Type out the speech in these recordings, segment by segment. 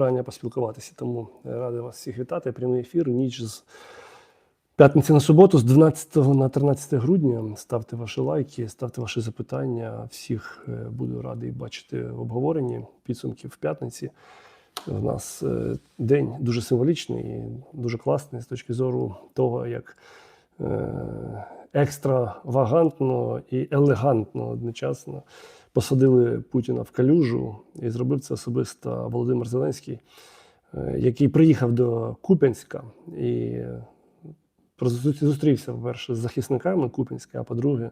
бажання поспілкуватися. Тому радий вас всіх вітати. Прямий ефір. Ніч з п'ятниці на суботу, з 12 на 13 грудня. Ставте ваші лайки, ставте ваші запитання. Всіх е, буду радий бачити в обговоренні підсумків в п'ятниці. У нас е, день дуже символічний і дуже класний з точки зору того, як е, екстравагантно і елегантно одночасно посадили Путіна в калюжу, і зробив це особисто Володимир Зеленський, е, який приїхав до Куп'янська і зу- зустрівся вперше з захисниками Куп'янська, а по-друге,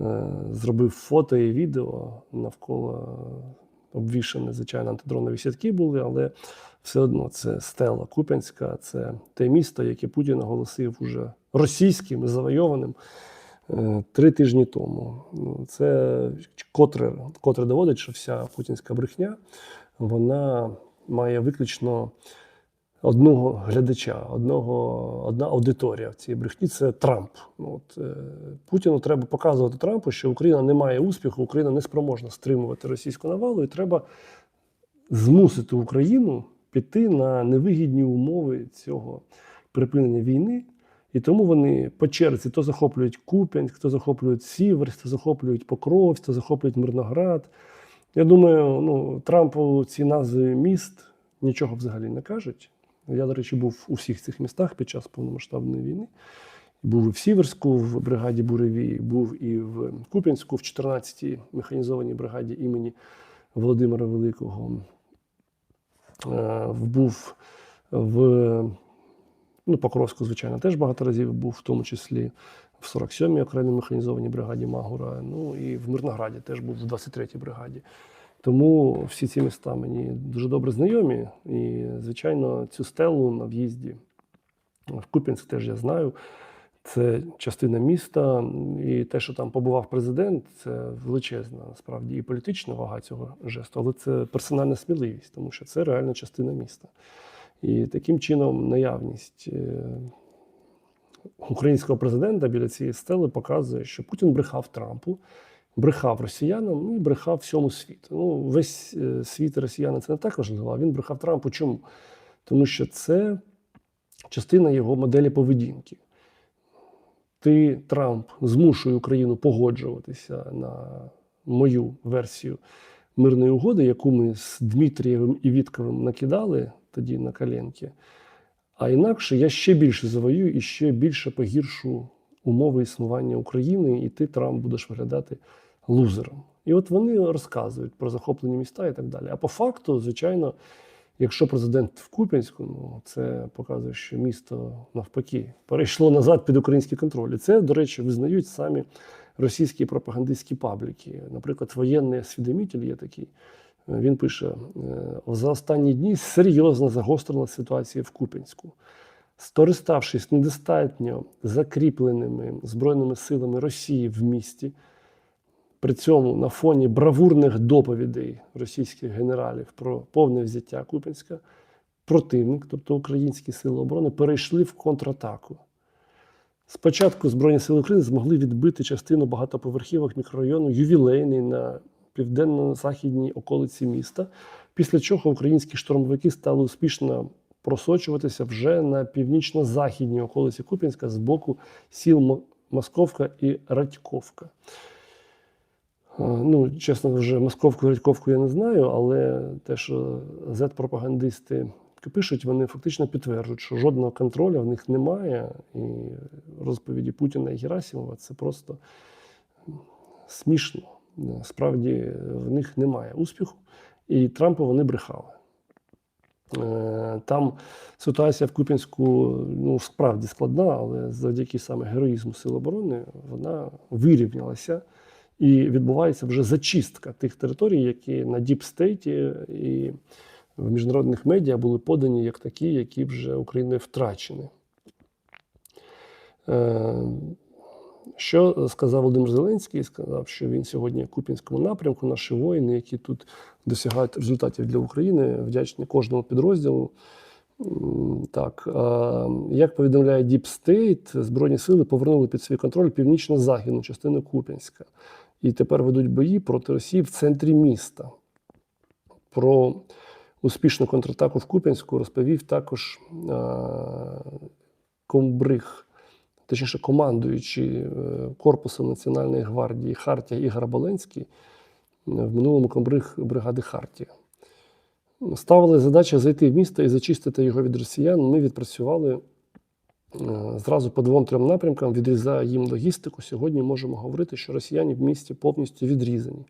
е, зробив фото і відео навколо обвішані, звичайно, антидронові сітки були, але все одно це стела Куп'янська, це те місто, яке Путін оголосив уже російським завойованим. е, три тижні тому. Ну, Це котре, котре доводить, що вся путінська брехня вона має виключно одного глядача, одного, одна аудиторія в цій брехні це Трамп. Ну, От, е, Путіну треба показувати Трампу, що Україна не має успіху, Україна не спроможна стримувати російську навалу, і треба змусити Україну піти на невигідні умови цього припинення війни. І тому вони по черзі то захоплюють Куп'янськ, то захоплюють Сіверськ, то захоплюють Покровськ, то захоплюють Мирноград. Я думаю, ну, Трампу ці назви міст нічого взагалі не кажуть. Я, до речі, був у всіх цих містах під час повномасштабної війни. Був і в Сіверську, в бригаді Буревій, був і в Куп'янську, в 14-й механізованій бригаді імені Володимира Великого. Е, Був в ну, Покровську, звичайно, теж багато разів був, в тому числі в 47-й окремій механізованій бригаді Магура. Ну і в Мирнограді теж був в 23-й бригаді. Тому всі ці міста мені дуже добре знайомі. І, звичайно, цю стелу на в'їзді в Куп'янськ теж я знаю. Це частина міста, і те, що там побував президент, це величезна насправді і політична вага цього жесту, але це персональна сміливість, тому що це реальна частина міста. І таким чином наявність е, українського президента біля цієї стели показує, що Путін брехав Трампу, брехав росіянам ну, і брехав всьому світу. Ну, весь е, світ росіяни це не так важливо, а він брехав Трампу. Чому? Тому що це частина його моделі поведінки. Ти, Трамп, змушує Україну погоджуватися на мою версію мирної угоди, яку ми з Дмитрієвим і Вітковим накидали тоді на коленки. А інакше я ще більше завоюю і ще більше погіршу умови існування України, і ти, Трамп, будеш виглядати лузером. І от вони розказують про захоплені міста і так далі. А по факту, звичайно, якщо президент в Куп'янську, ну це показує, що місто навпаки перейшло назад під український контроль. І це, до речі, визнають самі російські пропагандистські пабліки. Наприклад, воєнний освідомитель є такий. Він пише: е, за останні дні серйозно загострилася ситуація в Куп'янську. Скориставшись недостатньо закріпленими збройними силами Росії в місті, при цьому на фоні бравурних доповідей російських генералів про повне взяття Куп'янська, противник, тобто українські сили оборони, перейшли в контратаку. Спочатку Збройні сили України змогли відбити частину багатоповерхівок мікрорайону ювілейний на південно-західній околиці міста, після чого українські штурмовики стали успішно просочуватися вже на північно-західній околиці Куп'янська з боку сіл Московка і Радьковка. Е, Ну, чесно, вже Московку і Радьковку я не знаю, але те, що Z-пропагандисти пишуть, вони фактично підтверджують, що жодного контролю в них немає. І розповіді Путіна і Герасимова це просто смішно. Справді в них немає успіху, і Трампу вони брехали. Е, Там ситуація в Куп'янську ну, справді складна, але завдяки саме героїзму Сил оборони вона вирівнялася і відбувається вже зачистка тих територій, які на діпстейті і в міжнародних медіа були подані як такі, які вже Україною втрачені. Е, Що сказав Володимир Зеленський? Сказав, що він сьогодні в Куп'янському напрямку, наші воїни, які тут досягають результатів для України, вдячні кожному підрозділу. Так, як повідомляє Deep State, Збройні сили повернули під свій контроль північно-західну частину Куп'янська і тепер ведуть бої проти Росії в центрі міста. Про успішну контратаку в Куп'янську розповів також е, комбриг, точніше, командуючий е, Корпусом Національної гвардії Хартія Ігор Боленський, е, в минулому комбриг бригади Хартія. Ставили задача зайти в місто і зачистити його від росіян. Ми відпрацювали зразу по двом-трьом напрямкам, відрізає їм логістику. Сьогодні можемо говорити, що росіяни в місті повністю відрізані.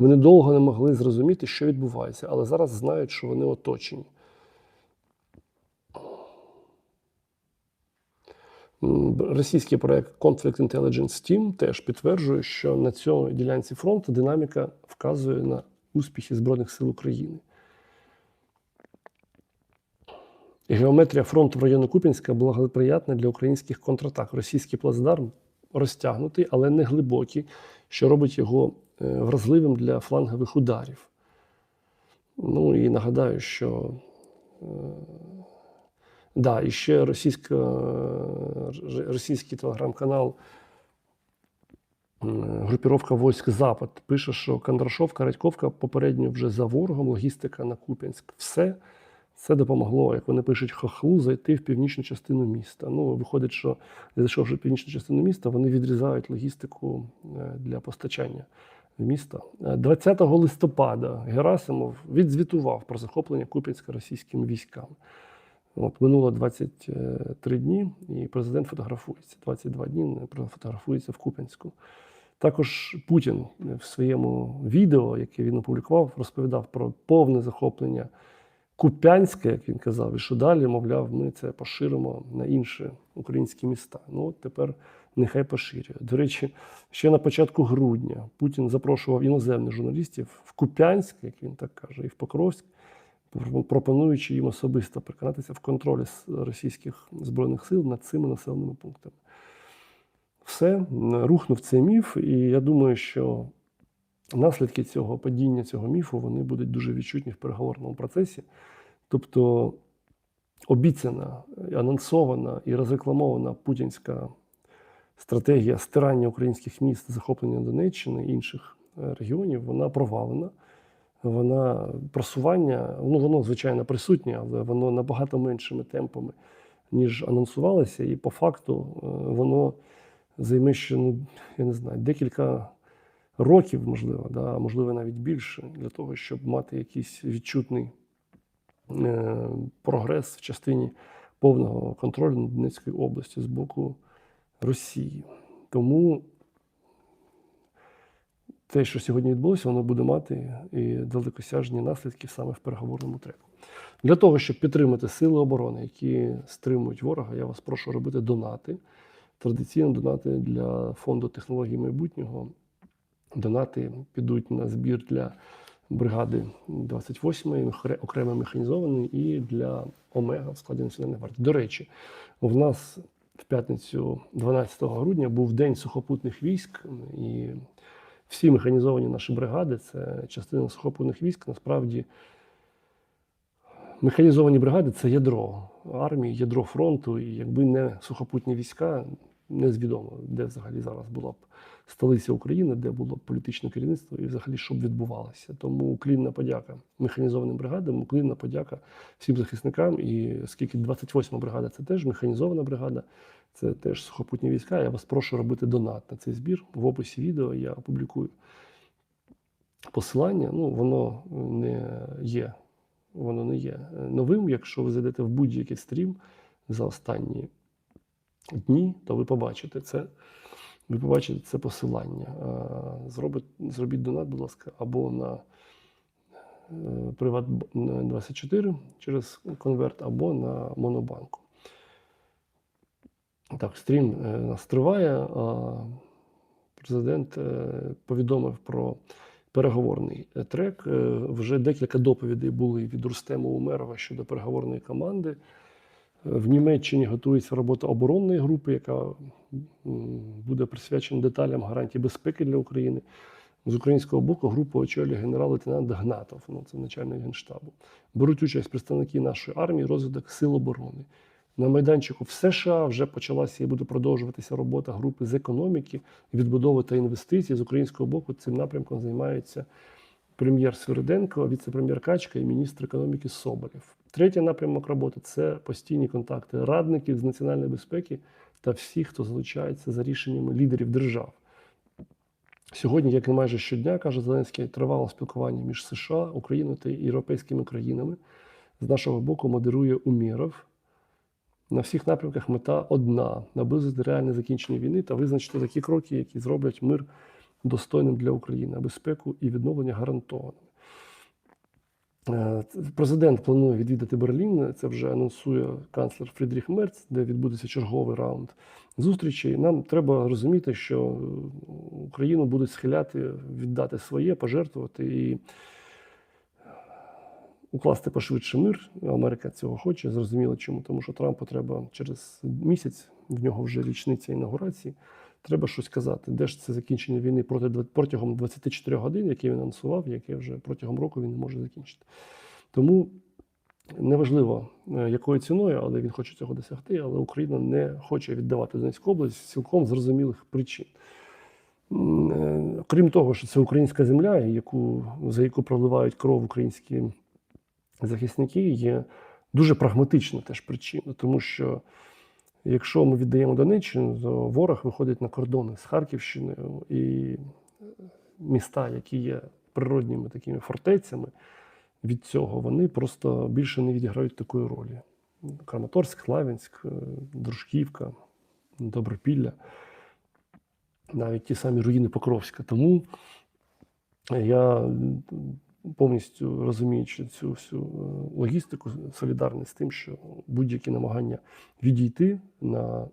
Вони довго не могли зрозуміти, що відбувається, але зараз знають, що вони оточені. Російський проект Conflict Intelligence Team теж підтверджує, що на цьому ділянці фронту динаміка вказує на успіхи Збройних сил України. Геометрія фронту в районі Купінська благоприятна для українських контратак. Російський плацдарм розтягнутий, але не глибокий, що робить його вразливим для флангових ударів. Ну і нагадаю, що е, да, і ще російська, російський телеграм-канал е, групіровка войск Запад пише, що Кондрашовка, Радьковка попередньо вже за ворогом, логістика на Куп'янськ. Все це допомогло, як вони пишуть, хохлу зайти в північну частину міста. Ну, виходить, що зайшовши в північну частину міста, вони відрізають логістику е, для постачання в місто. Е, 20 листопада Герасимов відзвітував про захоплення Куп'янська російськими військами. От минуло 23 дні, і президент фотографується. 22 дні фотографується в Куп'янську. Також Путін в своєму відео, яке він опублікував, розповідав про повне захоплення Куп'янська, як він казав, і що далі, мовляв, ми це поширимо на інші українські міста. Ну от тепер нехай поширює. До речі, ще на початку грудня Путін запрошував іноземних журналістів в Куп'янськ, як він так каже, і в Покровськ, пропонуючи їм особисто переконатися в контролі російських збройних сил над цими населеними пунктами. Все, рухнув цей міф, і я думаю, що наслідки цього падіння цього міфу вони будуть дуже відчутні в переговорному процесі. Тобто обіцяна, анонсована і розрекламована путінська стратегія стирання українських міст, захоплення Донеччини і інших е, регіонів, вона провалена. Вона просування, ну воно звичайно присутнє, але воно набагато меншими темпами, ніж анонсувалося, і по факту е, воно займе ще, ну я не знаю, декілька років, можливо, да, можливо навіть більше, для того, щоб мати якийсь відчутний е, прогрес в частині повного контролю над Донецькою областю з боку Росії. Тому те, що сьогодні відбулося, воно буде мати і далекосяжні наслідки саме в переговорному треку. Для того, щоб підтримати сили оборони, які стримують ворога, я вас прошу робити донати. Традиційно донати для фонду технологій майбутнього. Донати підуть на збір для бригади 28-ї, хре- окремо механізованої, і для Омега в складі Національної гвардії. До речі, в нас в п'ятницю, 12 грудня, був День сухопутних військ, і всі механізовані наші бригади це частина сухопутних військ. Насправді, механізовані бригади це ядро армії, ядро фронту. І якби не сухопутні війська, незвідомо, де взагалі зараз була б столиця України, де було політичне керівництво і взагалі що б відбувалося. Тому уклінна подяка механізованим бригадам, уклінна подяка всім захисникам. І оскільки 28-ма бригада це теж механізована бригада, це теж сухопутні війська. Я вас прошу робити донат на цей збір. В описі відео я опублікую посилання. Ну, воно не є, воно не є новим. Якщо ви зайдете в будь-який стрім за останні дні, то ви побачите це. Ви побачите це посилання. А, Зробіть, зробіть донат, будь ласка, або на е, Приват 24 через конверт, або на Монобанку. Так, стрім е, нас триває. Президент е, повідомив про переговорний е, трек. Е, Вже декілька доповідей були від Рустема Умерова щодо переговорної команди. В Німеччині готується робота оборонної групи, яка буде присвячена деталям гарантій безпеки для України. З українського боку групу очолює генерал-лейтенант Гнатов, ну це начальник генштабу. Беруть участь представники нашої армії, розвиток сил оборони. На майданчику в США вже почалася і буде продовжуватися робота групи з економіки, відбудови та інвестицій. З українського боку цим напрямком займаються прем'єр Свириденко, віце-прем'єр Качка і міністр економіки Соболєв. Третій напрямок роботи це постійні контакти радників з національної безпеки та всіх, хто залучається за рішеннями лідерів держав. Сьогодні, як і майже щодня, каже Зеленський, тривало спілкування між США, Україною та європейськими країнами. З нашого боку модерує Умєров. На всіх напрямках мета одна: наблизити реальне закінчення війни та визначити такі кроки, які зроблять мир достойним для України, а безпеку і відновлення гарантованими. Е, Президент планує відвідати Берлін. Це вже анонсує канцлер Фрідріх Мерц, де відбудеться черговий раунд зустрічей. Нам треба розуміти, що Україну будуть схиляти віддати своє, пожертвувати і укласти пошвидше мир. Америка цього хоче. Зрозуміло, чому, тому що Трампу треба через місяць, в нього вже річниця інаугурації. Треба щось казати, де ж це закінчення війни проти протягом 24 годин, які він анонсував, яке вже протягом року він не може закінчити. Тому неважливо, е, якою ціною, але він хоче цього досягти. Але Україна не хоче віддавати Донецьку область цілком зрозумілих причин. Е, Крім того, що це українська земля, яку, за яку проливають кров українські захисники, є дуже прагматична теж причина, тому що. Якщо ми віддаємо Донеччину, то ворог виходить на кордони з Харківщиною і міста, які є природніми такими фортецями, від цього вони просто більше не відіграють такої ролі. Краматорськ, Славянськ, е, Дружківка, Добропілля, навіть ті самі руїни Покровська. Тому я повністю розуміючи цю всю е, логістику, солідарність з тим, що будь-які намагання відійти на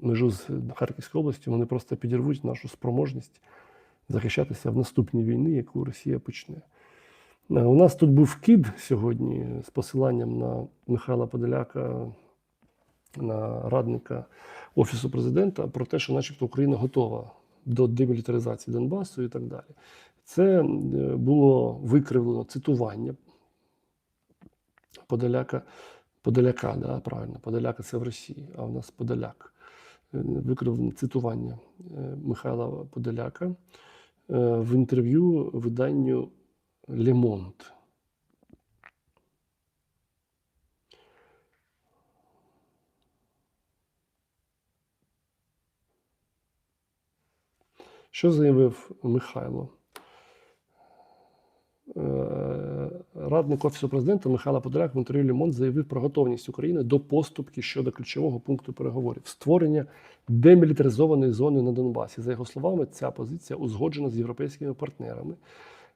межу з Харківською областю, вони просто підірвуть нашу спроможність захищатися в наступній війні, яку Росія почне. Е, У нас тут був кид сьогодні з посиланням на Михайла Подоляка, на радника Офісу президента, про те, що, начебто, Україна готова до демілітаризації Донбасу і так далі. Це е, було викривлено цитування Подоляка, Подоляка, да, правильно, Подоляка це в Росії, а в нас Подоляк. Е, Викривлено цитування е, Михайла Подоляка в інтерв'ю виданню Лемонт. Що заявив Михайло? Е, Радник Офісу президента Михайло Подоляк в інтерв'ю Лімон заявив про готовність України до поступки щодо ключового пункту переговорів створення демілітаризованої зони на Донбасі. За його словами, ця позиція узгоджена з європейськими партнерами.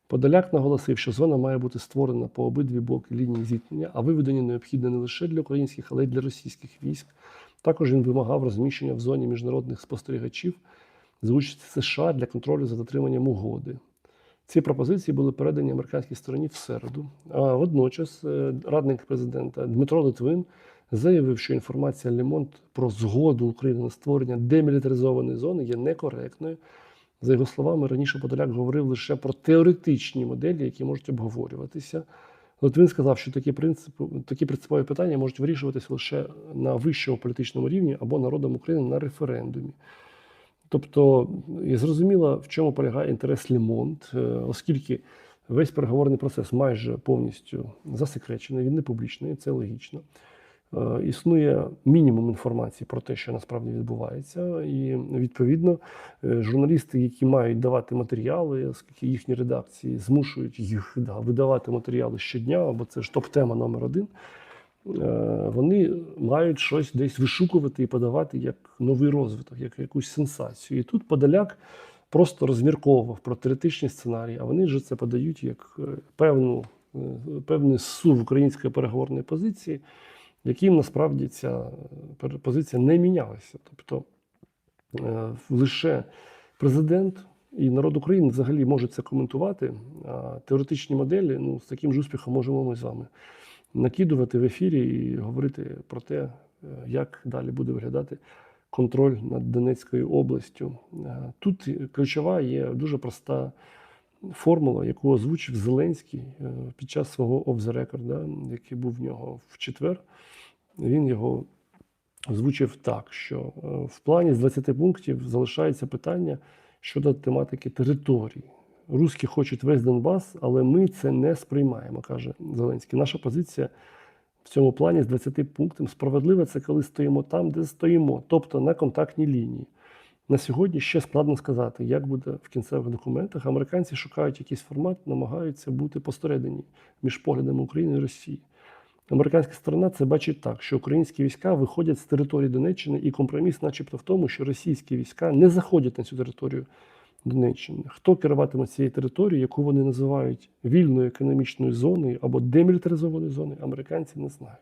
Подоляк наголосив, що зона має бути створена по обидві боки лінії зіткнення, а виведення необхідне не лише для українських, але й для російських військ. Також він вимагав розміщення в зоні міжнародних спостерігачів за США для контролю за дотриманням угоди. Ці пропозиції були передані американській стороні в середу. А водночас е, радник президента Дмитро Литвин заявив, що інформація Лемонт про згоду України на створення демілітаризованої зони є некоректною. За його словами, раніше Подоляк говорив лише про теоретичні моделі, які можуть обговорюватися. Литвин сказав, що такі принципи, такі принципові питання можуть вирішуватися лише на вищому політичному рівні або народом України на референдумі. Тобто, і зрозуміло, в чому полягає інтерес Лемонт, е, оскільки весь переговорний процес майже повністю засекречений, він не публічний, це логічно. Е, Існує мінімум інформації про те, що насправді відбувається, і відповідно е, журналісти, які мають давати матеріали, оскільки їхні редакції змушують їх да, видавати матеріали щодня, бо це ж топ-тема номер один. Е, Вони мають щось десь вишукувати і подавати як новий розвиток, як якусь сенсацію. І тут Подоляк просто розмірковував про теоретичні сценарії, а вони ж це подають як е, певну, е, певний сув української переговорної позиції, яким насправді ця позиція не мінялася. Тобто лише президент і народ України взагалі можуть це коментувати. А теоретичні моделі ну, з таким ж успіхом можемо ми з вами накидувати в ефірі і говорити про те, е, як далі буде виглядати контроль над Донецькою областю. Е, Тут ключова є дуже проста формула, яку озвучив Зеленський е, під час свого record, да, який був в нього в четвер. Він його озвучив так, що в плані з 20 пунктів залишається питання щодо тематики територій. Русські хочуть весь Донбас, але ми це не сприймаємо, каже Зеленський. Наша позиція в цьому плані з 20 пунктів справедлива це коли стоїмо там, де стоїмо, тобто на контактній лінії. На сьогодні ще складно сказати, як буде в кінцевих документах. Американці шукають якийсь формат, намагаються бути посередині між поглядами України і Росії. Американська сторона це бачить так, що українські війська виходять з території Донеччини, і компроміс, начебто, в тому, що російські війська не заходять на цю територію Донеччини. Хто керуватиме цією територією, яку вони називають вільною економічною зоною або демілітаризованою зоною, американці не знають.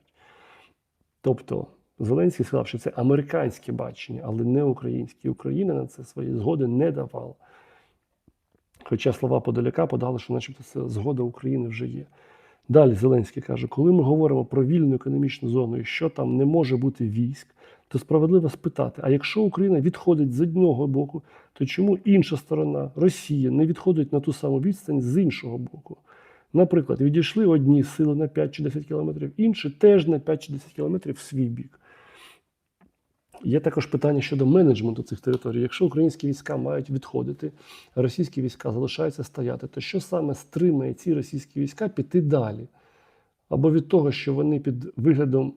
Тобто Зеленський сказав, що це американське бачення, але не українське. Україна на це свої згоди не давала. Хоча слова подаляка подали, що начебто це згода України вже є. Далі Зеленський каже, коли ми говоримо про вільну економічну зону і що там не може бути військ, то справедливо спитати: а якщо Україна відходить з одного боку, то чому інша сторона, Росія, не відходить на ту саму відстань з іншого боку? Наприклад, відійшли одні сили на 5 чи 10 кілометрів, інші теж на 5 чи 10 кілометрів в свій бік. Є також питання щодо менеджменту цих територій. Якщо українські війська мають відходити, а російські війська залишаються стояти, то що саме стримає ці російські війська піти далі? Або від того, що вони під виглядом,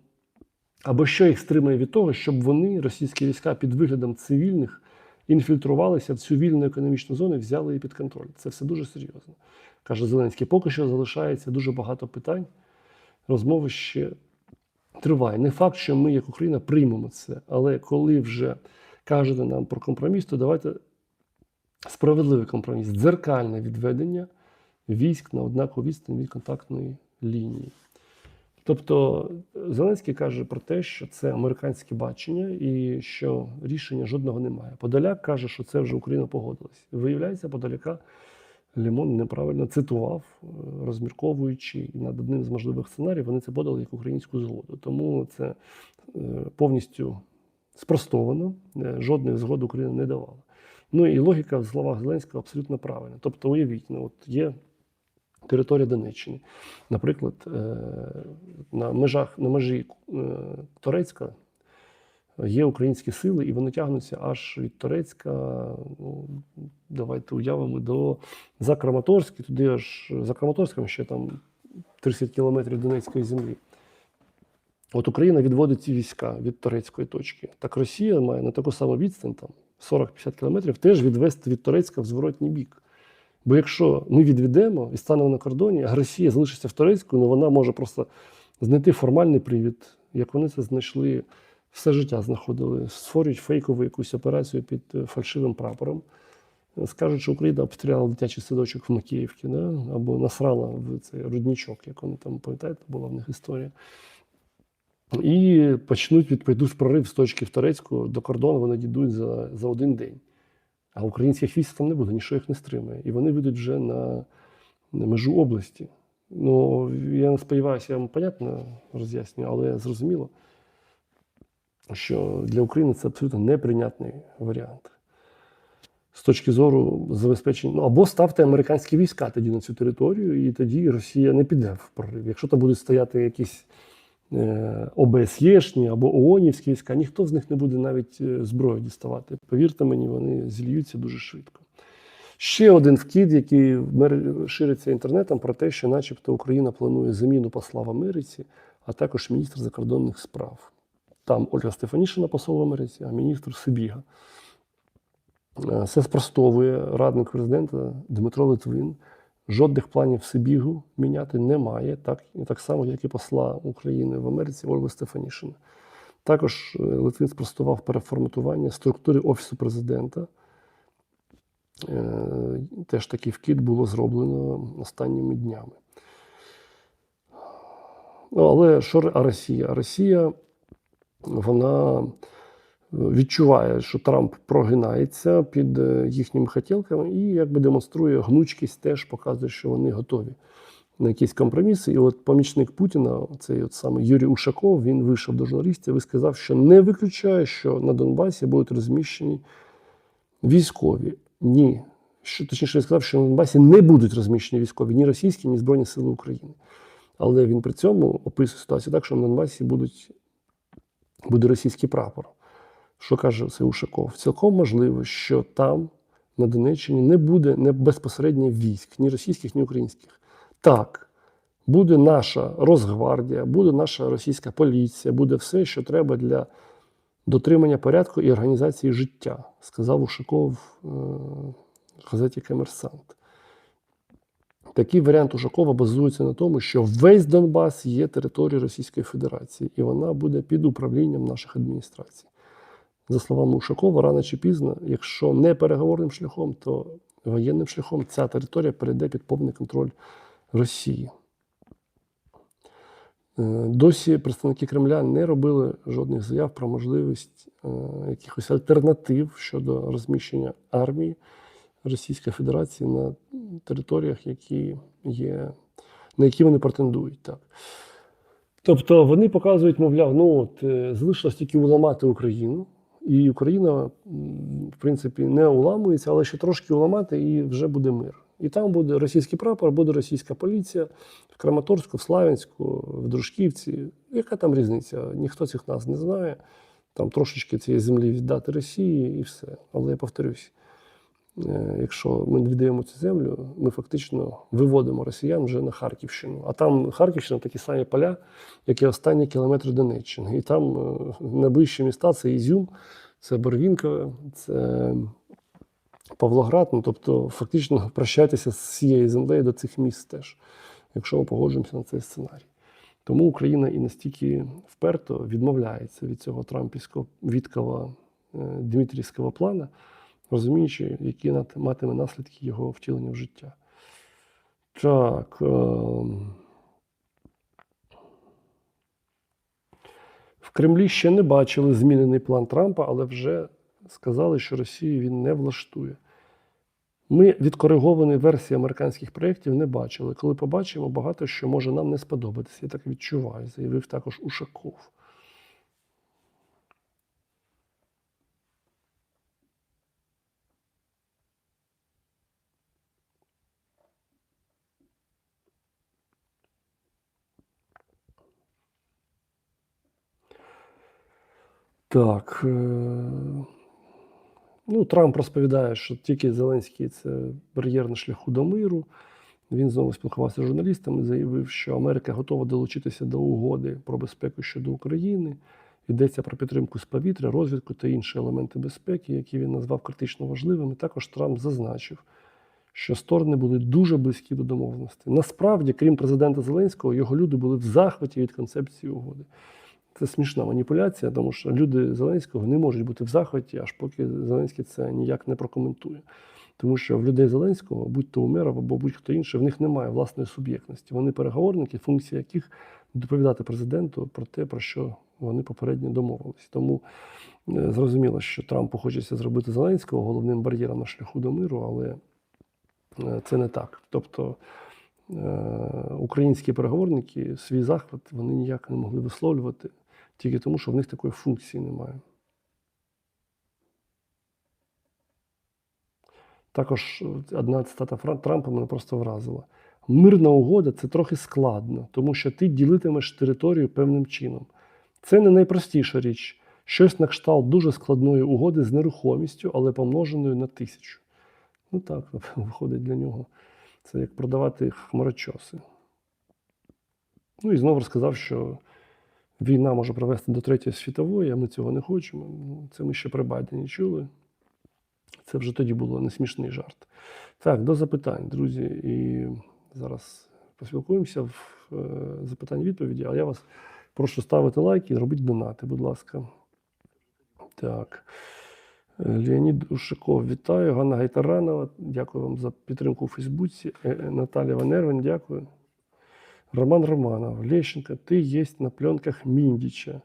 або що їх стримує від того, щоб вони, російські війська, під виглядом цивільних інфільтрувалися в цю вільну економічну зону і взяли її під контроль. Це все дуже серйозно. Каже Зеленський. Поки що залишається дуже багато питань. Розмови ще триває. Не факт, що ми, як Україна, приймемо це. Але коли вже кажете нам про компроміс, то давайте справедливий компроміс, дзеркальне відведення військ на однакову відстань від контактної лінії. Тобто Зеленський каже про те, що це американське бачення і що рішення жодного немає. Подоляк каже, що це вже Україна погодилась. Виявляється, Подоляка Лімон неправильно цитував, е, розмірковуючи над одним з можливих сценаріїв, вони це подали як українську згоду. Тому це е, повністю спростовано. Е, Жодних згод Україна не давала. Ну і логіка в словах Зеленського абсолютно правильна. Тобто, уявіть, ну, от є територія Донеччини. Наприклад, е, на межах на межі е, Торецька є українські сили, і вони тягнуться аж від Торецька. Ну, давайте уявимо до за Краматорськ, і туди аж за Краматорськом ще там 30 кілометрів Донецької землі. От Україна відводить ці війська від турецької точки. Так Росія має на таку саму відстань, там 40-50 кілометрів, теж відвести від Турецька в зворотній бік. Бо якщо ми відведемо і станемо на кордоні, а Росія залишиться в Турецьку, ну вона може просто знайти формальний привід, як вони це знайшли все життя знаходили, створюють фейкову якусь операцію під е, фальшивим прапором. Скажуть, що Україна обстріляла дитячий садочок в Макіївці, да? або насрала в цей руднічок, як вони там, пам'ятаєте, була в них історія. І почнуть відповідуть прорив з точки в Торецьку до кордону, вони дійдуть за, за один день. А українських військ там не буде, нічого їх не стримує. І вони вийдуть вже на, на межу області. Ну, я не сподіваюся, я вам понятно роз'яснюю, але зрозуміло, що для України це абсолютно неприйнятний варіант. З точки зору забезпечення, ну або ставте американські війська тоді на цю територію, і тоді Росія не піде в прорив. Якщо там будуть стояти якісь ОБСЄшні або ООНівські війська, ніхто з них не буде навіть е, зброю діставати. Повірте мені, вони зільються дуже швидко. Ще один вкид, який шириться інтернетом, про те, що, начебто, Україна планує заміну посла в Америці, а також міністр закордонних справ. Там Ольга Стефанішина, посол в Америці, а міністр Сибіга. Е, Це спростовує радник президента Дмитро Литвин. Жодних планів Сибігу міняти немає, так, так само, як і посла України в Америці Ольга Стефанішина. Також е, Литвин спростував переформатування структури Офісу президента. Е, Теж такий вкид було зроблено останніми днями. Ну, але що а Росія? А Росія вона відчуває, що Трамп прогинається під е, їхніми хотілками і якби демонструє гнучкість, теж показує, що вони готові на якісь компроміси. І от помічник Путіна, цей от саме Юрій Ушаков, він вийшов до журналістів і сказав, що не виключає, що на Донбасі будуть розміщені військові. Ні. Що, точніше, він сказав, що на Донбасі не будуть розміщені військові ні російські, ні Збройні Сили України. Але він при цьому описує ситуацію так, що на Донбасі будуть, буде російський прапор. Що каже цей Ушаков? Цілком можливо, що там на Донеччині не буде безпосередньо військ, ні російських, ні українських. Так, буде наша Росгвардія, буде наша російська поліція, буде все, що треба для дотримання порядку і організації життя, сказав Ушаков е, в газеті Комерсант. Такий варіант Ушакова базується на тому, що весь Донбас є територією Російської Федерації, і вона буде під управлінням наших адміністрацій. За словами Ушакова, рано чи пізно, якщо не переговорним шляхом, то воєнним шляхом ця територія перейде під повний контроль Росії. Е, Досі представники Кремля не робили жодних заяв про можливість е, якихось альтернатив щодо розміщення армії Російської Федерації на територіях, які є, на які вони претендують. Так. Тобто вони показують, мовляв, ну от е, залишилось тільки уламати Україну, і Україна, в принципі, не уламується, але ще трошки уламати, і вже буде мир. І там буде російський прапор, буде російська поліція в Краматорську, в Славянську, в Дружківці. Яка там різниця? Ніхто цих нас не знає. Там трошечки цієї землі віддати Росії і все. Але я повторюсь, якщо ми віддаємо цю землю, ми фактично виводимо росіян вже на Харківщину. А там Харківщина такі самі поля, як і останні кілометри Донеччини. І там е, найближчі міста це Ізюм, це Барвінкове, це Павлоград. Ну, тобто, фактично прощайтеся з цією землею до цих міст теж, якщо ми погоджуємося на цей сценарій. Тому Україна і настільки вперто відмовляється від цього трампівського відкова е, Дмитрівського плана, розуміючи, які матиме наслідки його втілення в життя. Так. ем, В Кремлі ще не бачили змінений план Трампа, але вже сказали, що Росію він не влаштує. Ми відкоригованої версії американських проєктів не бачили. Коли побачимо, багато що може нам не сподобатися. Я так відчуваю, заявив також Ушаков. Так. е, Ну, Трамп розповідає, що тільки Зеленський це бар'єр на шляху до миру. Він знову спілкувався з журналістами, заявив, що Америка готова долучитися до угоди про безпеку щодо України. Йдеться про підтримку з повітря, розвідку та інші елементи безпеки, які він назвав критично важливими. Також Трамп зазначив, що сторони були дуже близькі до домовленості. Насправді, крім президента Зеленського, його люди були в захваті від концепції угоди. Це смішна маніпуляція, тому що люди Зеленського не можуть бути в захваті, аж поки Зеленський це ніяк не прокоментує. Тому що в людей Зеленського, будь то Умеров або будь-хто інший, в них немає власної суб'єктності. Вони переговорники, функція яких доповідати президенту про те, про що вони попередньо домовились. Тому е, зрозуміло, що Трампу хочеться зробити Зеленського головним бар'єром на шляху до миру, але е, це не так. Тобто е, українські переговорники свій захват вони ніяк не могли висловлювати тільки тому, що в них такої функції немає. Також е, одна цитата Трампа мене просто вразила. Мирна угода це трохи складно, тому що ти ділитимеш територію певним чином. Це не найпростіша річ. Щось на кшталт дуже складної угоди з нерухомістю, але помноженою на тисячу. Ну так, виходить для нього. Це як продавати хмарочоси. Ну і знову розказав, що війна може привести до Третьої світової, а ми цього не хочемо. Ну, Це ми ще при Байдені чули. Це вже тоді було не смішний жарт. Так, до запитань, друзі. І зараз поспілкуємося в е, запитань-відповіді, а я вас прошу ставити лайки і робити донати, будь ласка. Так. Е, Леонід Ушаков, вітаю. Ганна Гайтаранова, дякую вам за підтримку у Фейсбуці. Е, е, Ванервин, дякую. Роман Романов, Лещенко, ти є на пленках Міндіча.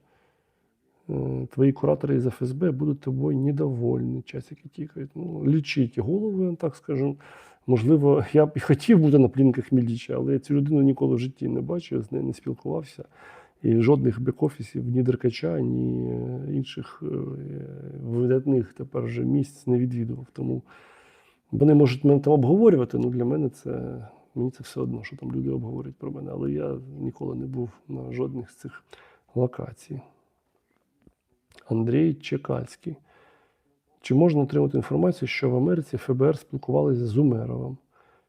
Е, Твої куратори із ФСБ будуть тобою недовольні. Часики тікають. Ну, лічіть голову, я так скажу. Можливо, я б і хотів бути на плінках Мільдіча, але я цю людину ніколи в житті не бачив, з нею не спілкувався. І жодних бек-офісів, ні Деркача, ні е, інших е, видатних тепер вже місць не відвідував. Тому вони можуть мене там обговорювати, але для мене це мені це все одно, що там люди обговорюють про мене. Але я ніколи не був на жодних з цих локацій. Андрій Чекальський. Чи можна отримати інформацію, що в Америці ФБР спілкувалися з Умеровим?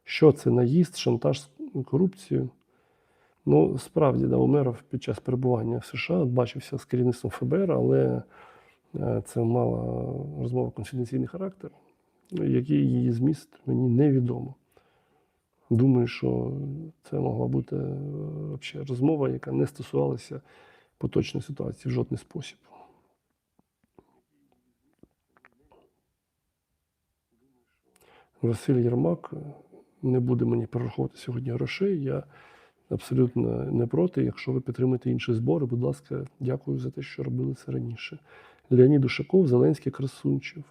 Що це наїзд, шантаж, корупцію? Ну, справді, да, Умеров під час перебування в США бачився з керівництвом ФБР, але е, це мала розмова конфіденційний характер, який її зміст мені невідомо. Думаю, що це могла бути е, вообще розмова, яка не стосувалася поточної ситуації в жодний спосіб. Василь Єрмак е, не буде мені перераховувати сьогодні грошей. Я абсолютно не проти. Якщо ви підтримуєте інші збори, будь ласка, дякую за те, що робили це раніше. Леонід Ушаков, Зеленський Красунчев.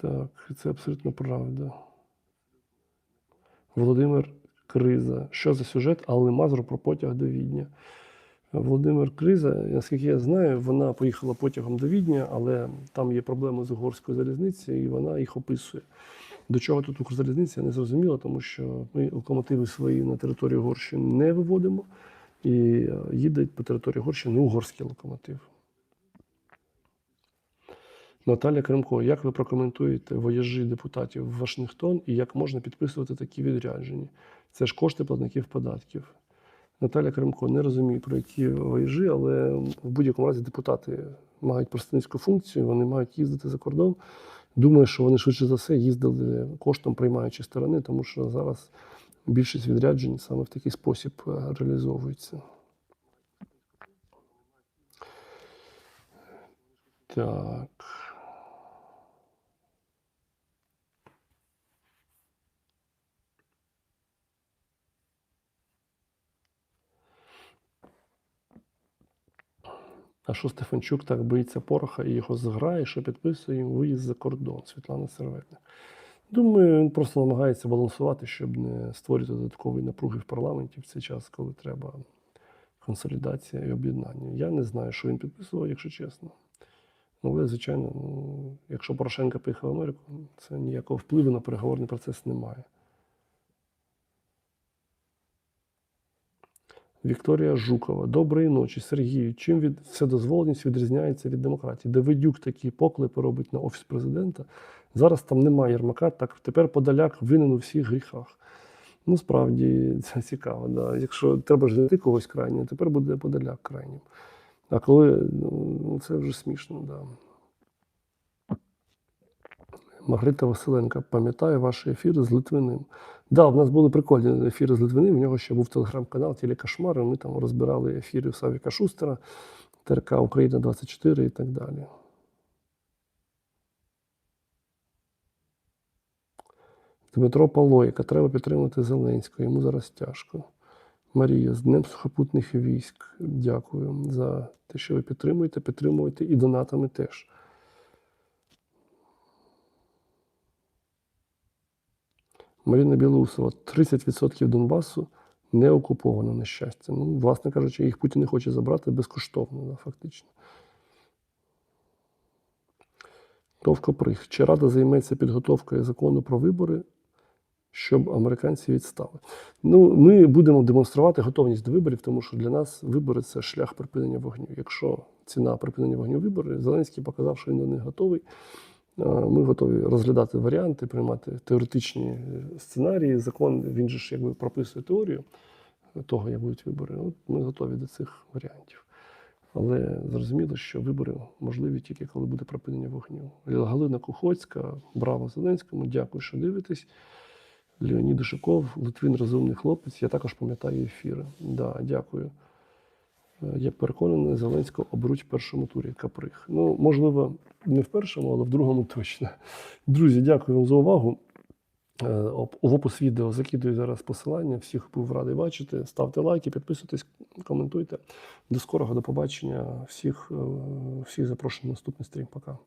Так, це абсолютно правда. Володимир Криза. Що за сюжет Алли Мазур про потяг до Відня? Володимир Криза, наскільки я знаю, вона поїхала потягом до Відня, але там є проблеми з угорською залізницею, і вона їх описує. До чого тут Укрзалізниця, я не зрозуміло, тому що ми локомотиви свої на територію Угорщини не виводимо, і е, їде по території Угорщини угорський локомотив. Наталя Кремко, як ви прокоментуєте вояжі депутатів в Вашингтон і як можна підписувати такі відрядження? Це ж кошти платників податків. Наталя Кремко не розумію, про які вояжі, але в будь-якому разі депутати мають представницьку функцію, вони мають їздити за кордон. Думаю, що вони швидше за все їздили коштом приймаючої сторони, тому що зараз більшість відряджень саме в такий спосіб е, реалізовується. Так. А що Стефанчук так боїться пороха і його зграє, що підписує їм виїзд за кордон Світлана Серветник. Думаю, він просто намагається балансувати, щоб не створити додаткової напруги в парламенті в цей час, коли треба консолідація і об'єднання. Я не знаю, що він підписував, якщо чесно. Але, звичайно, ну, якщо Порошенко поїхав в Америку, це ніякого впливу на переговорний процес немає. Вікторія Жукова. Доброї ночі, Сергію. Чим від вседозволеність відрізняється від демократії? Давидюк такі поклепи робить на офіс президента. Зараз там немає Єрмака, так тепер Подоляк винен у всіх гріхах. Ну, справді це цікаво. Да. Якщо треба ж знайти когось крайнього, тепер буде Подоляк крайнім. А коли ну, це вже смішно, да. Маргарита Василенка, пам'ятаю ваші ефіри з Литвиним. Да, в нас були прикольні ефіри з Литвиним. У нього ще був телеграм-канал Телекошмар, і Ми там розбирали ефіри Савіка Шустера, ТРК Україна 24 і так далі. Дмитро Палойка, треба підтримати Зеленського, йому зараз тяжко. Марія, з Днем сухопутних військ. Дякую за те, що ви підтримуєте, підтримуєте і донатами теж. Маріна Білоусова, 30% Донбасу не окуповано, на щастя. Ну, власне кажучи, їх Путін не хоче забрати безкоштовно, да, фактично. Товкоприх. Чи Рада займеться підготовкою закону про вибори, щоб американці відстали? Ну, ми будемо демонструвати готовність до виборів, тому що для нас вибори це шлях припинення вогню. Якщо ціна припинення вогню вибори, Зеленський показав, що він до них готовий. Ми готові розглядати варіанти, приймати теоретичні е, сценарії. Закон він же ж якби прописує теорію того, як будуть вибори. От ми готові до цих варіантів. Але зрозуміло, що вибори можливі тільки коли буде припинення вогню. Галина Кухоцька, браво Зеленському, дякую, що дивитесь. Леонід Душаков, Литвин розумний хлопець. Я також пам'ятаю ефіри. Да, дякую. Я переконаний, Зеленського оберуть в першому турі Каприх. Ну, можливо, не в першому, але в другому точно. Друзі, дякую вам за увагу. Е, В опис відео закидую зараз посилання. Всіх був радий бачити. Ставте лайки, підписуйтесь, коментуйте. До скорого, до побачення. Всіх, е, всіх запрошую на наступний стрім. Пока.